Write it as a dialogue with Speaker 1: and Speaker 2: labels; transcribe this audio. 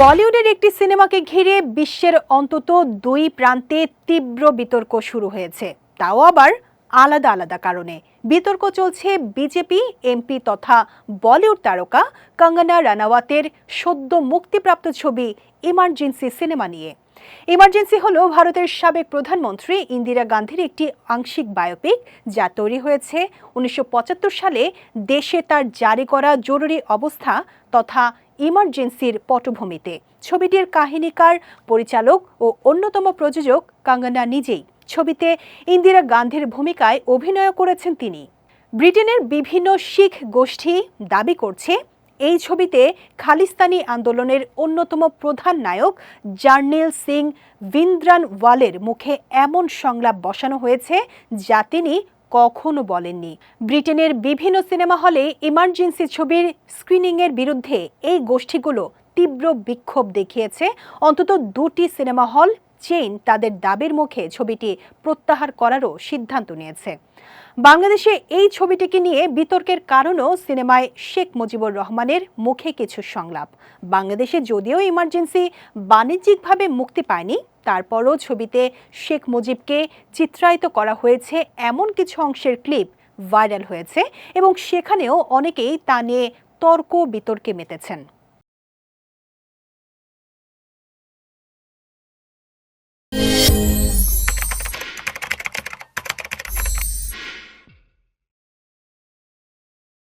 Speaker 1: বলিউডের একটি সিনেমাকে ঘিরে বিশ্বের অন্তত দুই প্রান্তে তীব্র বিতর্ক শুরু হয়েছে। তাও আবার আলাদা আলাদা কারণে। বিতর্ক চলছে বিজেপি, এমপি তথা বলিউড তারকা কঙ্গনা রানাওয়াতের সদ্য মুক্তিপ্রাপ্ত ছবি ইমার্জেন্সি সিনেমা নিয়ে। ইমার্জেন্সি হলো ভারতের সাবেক প্রধানমন্ত্রী ইন্দিরা গান্ধীর একটি আংশিক বায়োপিক যা তৈরি হয়েছে উনিশশো পঁচাত্তর সালে দেশে তার জারি করা জরুরি অবস্থা তথা ইমার্জেন্সির পটভূমিতে। ছবিটির কাহিনীকার, পরিচালক ও অন্যতম প্রযোজক কাঙ্গনা নিজেই। ছবিতে ইন্দিরা গান্ধীর ভূমিকায় অভিনয় করেছেন তিনি। ব্রিটেনের বিভিন্ন শিখ গোষ্ঠী দাবি করছে এই ছবিতে খালিস্তানি আন্দোলনের অন্যতম প্রধান নায়ক জার্নেল সিং ভিন্দ্রান ওয়ালের মুখে এমন সংলাপ বসানো হয়েছে যা তিনি কখনো বলেননি। ব্রিটেনের বিভিন্ন সিনেমা হলে ইমার্জেন্সি ছবির স্ক্রিনিংয়ের বিরুদ্ধে এই গোষ্ঠীগুলো তীব্র বিক্ষোভ দেখিয়েছে। অন্তত দুটি সিনেমা হল চেইন তাদের দাবির মুখে ছবিটি প্রত্যাহার করারও সিদ্ধান্ত নিয়েছে। বাংলাদেশে এই ছবিটিকে নিয়ে বিতর্কের কারণও সিনেমায় শেখ মুজিবুর রহমানের মুখে কিছু সংলাপ। বাংলাদেশে যদিও ইমার্জেন্সি বাণিজ্যিকভাবে মুক্তি পায়নি, তারপরও ছবিতে শেখ মুজিবকে চিত্রায়িত করা হয়েছে এমন কিছু অংশের ক্লিপ ভাইরাল হয়েছে এবং সেখানেও অনেকেই তা নিয়ে তর্ক বিতর্কে মেতেছেন। Thank you.